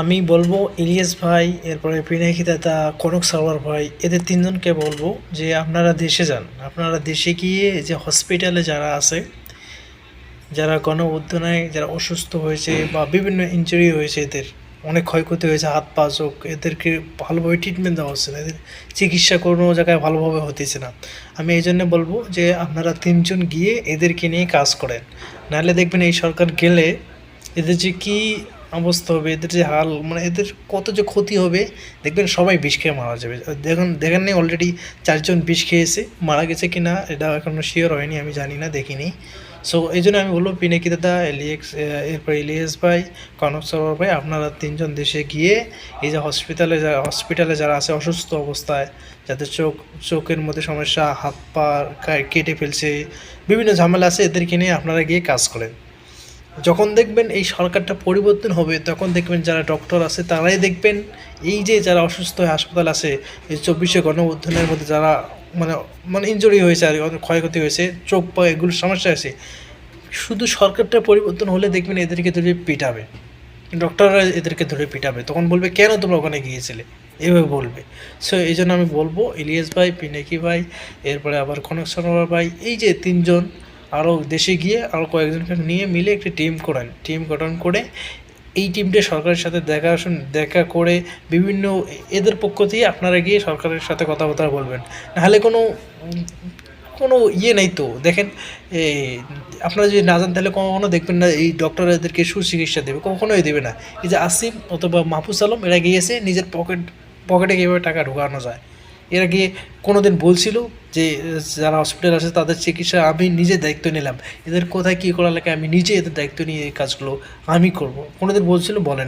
আমি বলব ইলিয়াস ভাই, এরপরে পিনাকি দাদা কনক সারওয়ার ভাই, এদের তিনজনকে বলব যে আপনারা দেশে যান। আপনারা দেশে গিয়ে যে হসপিটালে যারা আছে, যারা গণ উদ্যানায় যারা অসুস্থ হয়েছে বা বিভিন্ন ইঞ্জুরি হয়েছে এদের, অনেক ক্ষয়ক্ষতি হয়েছে, হাত পা চোখ, এদেরকে ভালোভাবে ট্রিটমেন্ট দেওয়া হচ্ছে না, এদের চিকিৎসা কোনো জায়গায় ভালোভাবে হতেছে না। আমি এই জন্য বলব যে আপনারা তিনজন গিয়ে এদেরকে নিয়ে কাজ করেন। নাহলে দেখবেন এই সরকার গেলে এদের যে কী অবস্থা হবে, এদের যে হাল মানে এদের কত যে ক্ষতি হবে, দেখবেন সবাই বিষ খেয়ে মারা যাবে। দেখুন, দেখেন নেই অলরেডি চারজন বিষ খেয়েছে, মারা গেছে কি না এটা এখনও শিওর হয়নি, আমি জানি না, দেখিনি। সো এই জন্য আমি বলব, পিনাকি দাদা এলিয়েক্স এরপর ইলিয়াস ভাই, কনক সরোবর ভাই, আপনারা তিনজন দেশে গিয়ে এই যে হসপিটালে যারা হসপিটালে যারা আছে, অসুস্থ অবস্থায়, যাদের চোখ, চোখের মধ্যে সমস্যা, হাত পা কেটে ফেলছে, বিভিন্ন ঝামেলা আছে, এদেরকে নিয়ে আপনারা গিয়ে কাজ করেন। যখন দেখবেন এই সরকারটা পরিবর্তন হবে, তখন দেখবেন যারা ডক্টর আছে তারাই দেখবেন এই যে যারা অসুস্থ হয়ে হাসপাতাল আছে, এই চব্বিশে গণ উত্থানের মধ্যে যারা মানে মানে ইনজুরি হয়েছে আর ক্ষয়ক্ষতি হয়েছে, চোখ পা এগুলোর সমস্যা আছে, শুধু সরকারটা পরিবর্তন হলে দেখবেন এদেরকে ধরে পিটাবে। ডক্টররা এদেরকে ধরে পিটাবে। তখন বলবে, কেন তোমরা ওখানে গিয়েছিলে? এভাবে বলবে। সো এই জন্য আমি বলব, ইলিয়াস ভাই, পিনাকি ভাই, এরপরে আবার কনক সরোবর ভাই, এই যে তিনজন আরও দেশে গিয়ে আরও কয়েকজনকে নিয়ে মিলে একটি টিম করেন টিম গঠন করে এই টিমটা সরকারের সাথে দেখা দেখা করে বিভিন্ন এদের পক্ষ থেকে আপনারা গিয়ে সরকারের সাথে কথাবার্তা বলবেন। নাহলে কোনো কোনো ইয়ে নেই তো। দেখেন আপনারা যদি না জান তাহলে কখনো দেখবেন না এই ডক্টর এদেরকে সুচিকিৎসা দেবে, কখনোই দেবে না। এই যে আসিম অথবা মাহফুজ আলম, এরা গিয়েছে নিজের পকেট পকেটে কীভাবে টাকা ঢোকানো যায়। এরা আগে কোনো দিন বলছিল যে, যারা হসপিটাল আছে, তাদের চিকিৎসা আমি নিজে দায়িত্ব নিলাম এদের কোথায় কী করা লাগে, আমি নিজে এদের দায়িত্ব নিয়ে এই কাজগুলো আমি করব কোনো দিন বলছিল বলে।